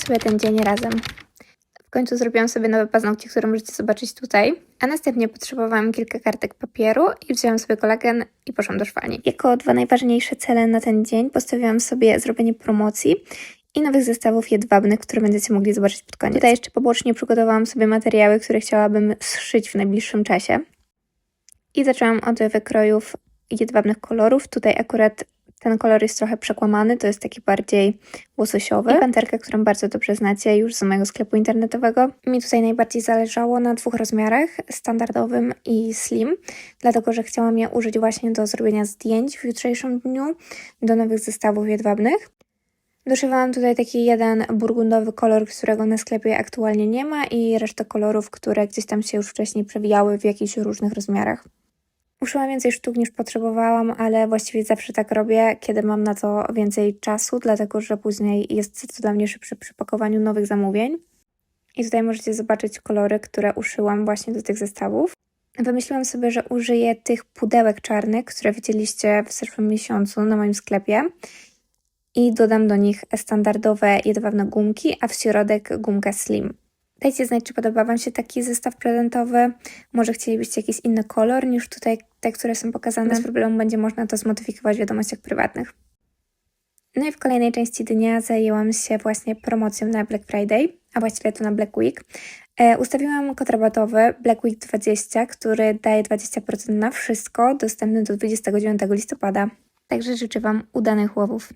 sobie ten dzień razem. W końcu zrobiłam sobie nowe paznokcie, które możecie zobaczyć tutaj. A następnie potrzebowałam kilka kartek papieru i wzięłam sobie kolagen i poszłam do szwalni. Jako dwa najważniejsze cele na ten dzień postawiłam sobie zrobienie promocji i nowych zestawów jedwabnych, które będziecie mogli zobaczyć pod koniec. Tutaj jeszcze pobocznie przygotowałam sobie materiały, które chciałabym zszyć w najbliższym czasie. I zaczęłam od wykrojów jedwabnych kolorów. Tutaj akurat ten kolor jest trochę przekłamany, to jest taki bardziej łososiowy. I panterkę, którą bardzo dobrze znacie już z mojego sklepu internetowego. Mi tutaj najbardziej zależało na dwóch rozmiarach, standardowym i slim, dlatego że chciałam je użyć właśnie do zrobienia zdjęć w jutrzejszym dniu, do nowych zestawów jedwabnych. Doszywałam tutaj taki jeden burgundowy kolor, którego na sklepie aktualnie nie ma i resztę kolorów, które gdzieś tam się już wcześniej przewijały w jakichś różnych rozmiarach. Uszyłam więcej sztuk niż potrzebowałam, ale właściwie zawsze tak robię, kiedy mam na to więcej czasu, dlatego że później jest to dla mnie szybsze przy pakowaniu nowych zamówień. I tutaj możecie zobaczyć kolory, które uszyłam właśnie do tych zestawów. Wymyśliłam sobie, że użyję tych pudełek czarnych, które widzieliście w zeszłym miesiącu na moim sklepie i dodam do nich standardowe jedwabne gumki, a w środek gumkę slim. Dajcie znać, czy podoba Wam się taki zestaw prezentowy. Może chcielibyście jakiś inny kolor niż tutaj te, które są pokazane. Bez problemu będzie można to zmodyfikować w wiadomościach prywatnych. No i w kolejnej części dnia zajęłam się właśnie promocją na Black Friday, a właściwie to na Black Week. E, ustawiłam kod rabatowy Black Week 20, który daje 20% na wszystko, dostępny do 29 listopada. Także życzę Wam udanych łowów.